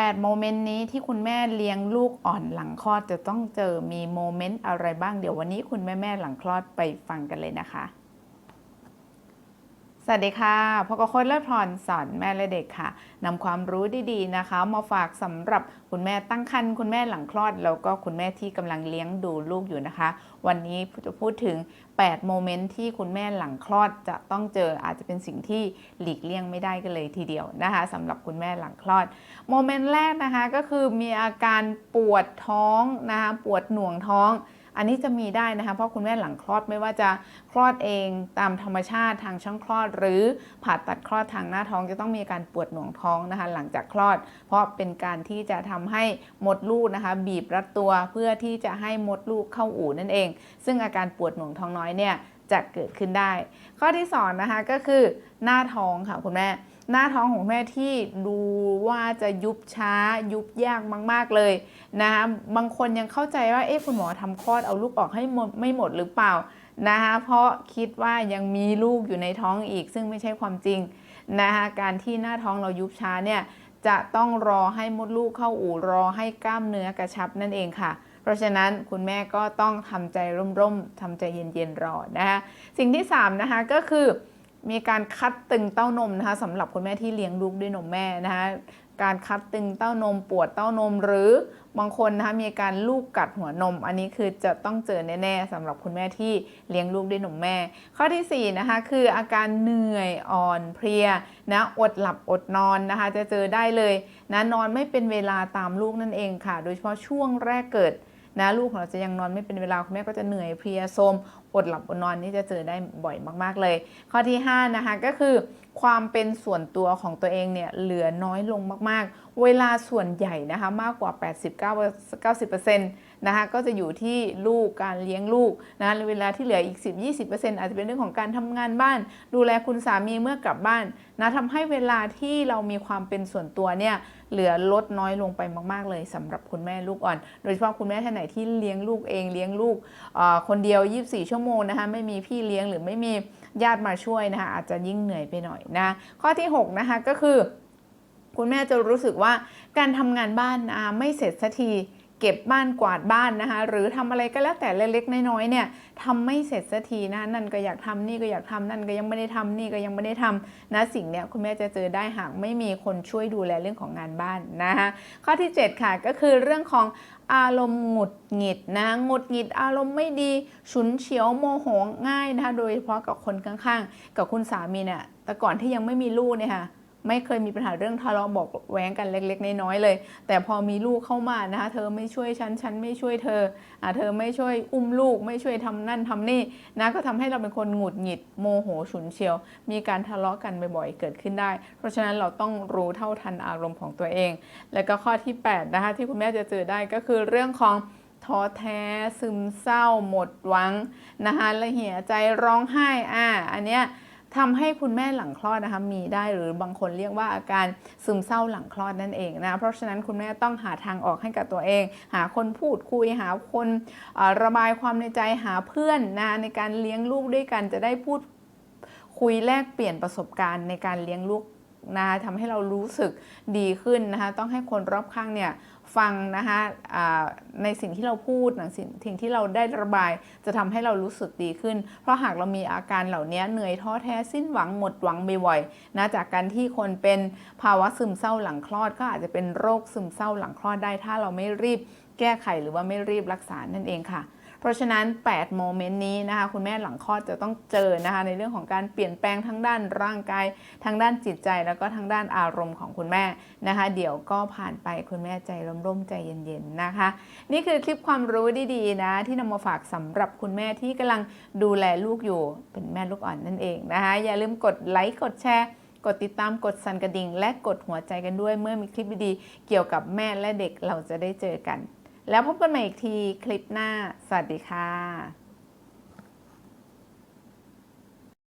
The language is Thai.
8 โมเมนต์นี้ที่คุณแม่เลี้ยงลูกอ่อนหลังคลอดจะต้องเจอมีโมเมนต์อะไรบ้างเดี๋ยววันนี้คุณแม่แม่หลังคลอดไปฟังกันเลยนะคะ วัสดีค่ะพกับคนเลิศพรสอนแม่และเด็กค่ะนำความรู้ดีๆนะคะ มาฝากสำหรับคุณแม่ตั้งครรภ์คุณแม่หลังคลอด แล้วก็คุณแม่ที่กำลังเลี้ยงดูลูกอยู่นะคะ วันนี้จะพูดถึง 8 โมเมนต์ที่คุณแม่หลังคลอดจะต้องเจออาจจะเป็นสิ่งที่หลีกเลี่ยงไม่ได้กันเลยทีเดียวนะคะสำหรับคุณแม่หลังคลอด โมเมนต์แรกนะคะก็คือมีอาการปวดท้องนะคะปวดหน่วงท้อง อันนี้จะมีได้นะคะเพราะคุณแม่หลังคลอดไม่ว่าจะคลอดเองตามธรรมชาติทางช่องคลอด หรือผ่าตัดคลอดทางหน้าท้องจะต้องมีการปวดหน่วงท้องนะคะ หลังจากคลอด เพราะเป็นการที่จะทำให้มดลูกนะคะ บีบรัดตัวเพื่อที่จะให้มดลูกเข้าอู่นั่นเอง ซึ่งอาการปวดหน่วงท้องน้อยเนี่ยจะเกิดขึ้นได้ ข้อที่สองนะคะก็คือหน้าท้องค่ะคุณแม่ หน้าท้องของแม่ที่ดูว่าจะยุบช้ายุบยากมาก ๆเลยนะคะบางคนยังเข้าใจว่าเอ๊ะคุณหมอทำคลอดเอาลูกออกให้หมดไม่หมดหรือเปล่านะคะเพราะคิดว่ายังมีลูกอยู่ในท้องอีก ซึ่งไม่ใช่ความจริงนะคะการที่หน้าท้องเรายุบช้าเนี่ยจะต้องรอให้มดลูกเข้าอู่รอให้กล้ามเนื้อกระชับนั่นเองค่ะ เพราะฉะนั้นคุณแม่ก็ต้องทำใจร่มๆทำใจเย็นๆรอนะคะสิ่งที่สามนะคะก็คือ มีการคัดตึงเต้านมนะคะสำหรับคุณแม่ที่เลี้ยงลูกด้วยนมแม่นะคะการคัดตึงเต้านมปวดเต้านม หรือบางคนนะคะมีการลูกกัดหัวนม อันนี้คือจะต้องเจอแน่ๆสำหรับคุณแม่ที่เลี้ยงลูกด้วยนมแม่ ข้อที่สี่นะคะคืออาการเหนื่อยอ่อนเพลียนะอดหลับอดนอนนะคะ จะเจอได้เลยนะนอนไม่เป็นเวลาตามลูกนั่นเองค่ะ โดยเฉพาะช่วงแรกเกิดนะลูกของเราจะยังนอนไม่เป็นเวลาคุณแม่ก็จะเหนื่อยเพลียโทรม อดหลับอดนอนนี่จะเจอได้บ่อยมาก ๆ เลย ข้อที่ 5 นะคะก็คือ ความเป็นส่วนตัวของตัวเองเนี่ยเหลือน้อยลงมากๆ เวลาส่วนใหญ่นะคะมากกว่า 89-90%นะคะก็จะอยู่ที่ลูกการเลี้ยงลูกนะคะเวลาที่เหลืออีก 10-20%อาจจะเป็นเรื่องของการทำงานบ้าน ดูแลคุณสามีเมื่อกลับบ้านนะทำให้เวลาที่เรามีความเป็นส่วนตัวเนี่ยเหลือลดน้อยลงไปมาก ๆ เลยสำหรับคุณแม่ลูกอ่อน โดยเฉพาะคุณแม่ท่านไหนที่เลี้ยงลูกเองเลี้ยงลูกคนเดียว 24 ชั่วโมงนะคะไม่มีพี่เลี้ยงหรือไม่มีญาติมาช่วยนะคะอาจจะยิ่งเหนื่อยไปหน่อยนะข้อที่ 6 นะคะก็คือ คุณแม่จะรู้สึกว่าการทำงานบ้านไม่เสร็จสักที เก็บบ้านกวาดบ้านนะคะ หรือทำอะไรก็แล้วแต่เล็กๆน้อยๆเนี่ยทำไม่เสร็จสักทีนะนั่นก็อยากทำนี่ก็อยากทำนั่นก็ยังไม่ได้ทำนี่ก็ยังไม่ได้ทำนะสิ่งเนี้ยคุณแม่จะเจอได้หากไม่มีคนช่วยดูแลเรื่องของงานบ้านนะคะข้อที่ 7 ค่ะก็คือเรื่องของอารมณ์หงุดหงิดนะหงุดหงิดอารมณ์ไม่ดีฉุนเฉียวโมโหง่ายนะคะโดยเฉพาะกับคนข้างๆ กับคุณสามีเนี่ยแต่ก่อนที่ยังไม่มีลูกเนี่ยค่ะ ไม่เคยมีปัญหาเรื่องทะเลาะบอกแว้งกันเล็ก ๆ น้อยๆเลย แต่พอมีลูกเข้ามานะคะเธอไม่ช่วยฉันฉันไม่ช่วยเธออ่าเธอไม่ช่วยอุ้มลูก ไม่ช่วยทำนั่นทำนี่นะก็ทำให้เราเป็นคนหงุดหงิดโมโหฉุนเฉียว มีการทะเลาะกันบ่อยๆเกิดขึ้นได้ เพราะฉะนั้นเราต้องรู้เท่าทันอารมณ์ของตัวเอง แล้วก็ข้อที่8นะคะที่คุณแม่จะเจอได้ก็คือเรื่องของท้อแท้ซึมเศร้าหมดหวังนะคะละเหี่ยใจร้องไห้อ่าอันเนี้ย ทำให้คุณแม่หลังคลอดนะคะมีได้หรือบางคนเรียกว่าอาการซึมเศร้าหลังคลอดนั่นเองนะเพราะฉะนั้นคุณแม่ต้องหาทางออกให้กับตัวเอง หาคนพูดคุยหาคนระบายความในใจหาเพื่อนนะในการเลี้ยงลูกด้วยกันจะได้พูดคุยแลกเปลี่ยนประสบการณ์ในการเลี้ยงลูกนะคะทำให้เรารู้สึกดีขึ้นนะคะต้องให้คนรอบข้างเนี่ย ฟังนะคะในสิ่งที่เราพูดนะสิ่งสิ่งที่เราได้ระบายจะทำให้เรารู้สึกดีขึ้น เพราะหากเรามีอาการเหล่านี้เหนื่อยท้อแท้สิ้นหวังหมดหวังบ่อยๆนะจากการที่คนเป็นภาวะซึมเศร้าหลังคลอด ก็อาจจะเป็นโรคซึมเศร้าหลังคลอดได้ ถ้าเราไม่รีบ แก้ไขหรือว่าไม่รีบรักษานั่นเองค่ะ เพราะฉะนั้น 8 โมเมนต์นี้นะคะ คุณแม่หลังคลอดจะต้องเจอนะคะ ในเรื่องของการเปลี่ยนแปลงทั้งด้านร่างกาย ทั้งด้านจิตใจ แล้วก็ทั้งด้านอารมณ์ของคุณแม่นะคะ เดี๋ยวก็ผ่านไปคุณแม่ใจร่มๆใจเย็นๆนะคะ นี่คือคลิปความรู้ดีๆนะที่นำมาฝากสำหรับคุณแม่ที่กำลังดูแลลูกอยู่เป็นแม่ลูกอ่อนนั่นเองนะคะ อย่าลืมกดไลค์กดแชร์กดติดตามกดสั่นกระดิ่ง และกดหัวใจกันด้วยเมื่อมีคลิปดีๆเกี่ยวกับแม่และเด็กเราจะได้เจอกัน แล้วพบกันใหม่อีกทีคลิปหน้า สวัสดีค่ะ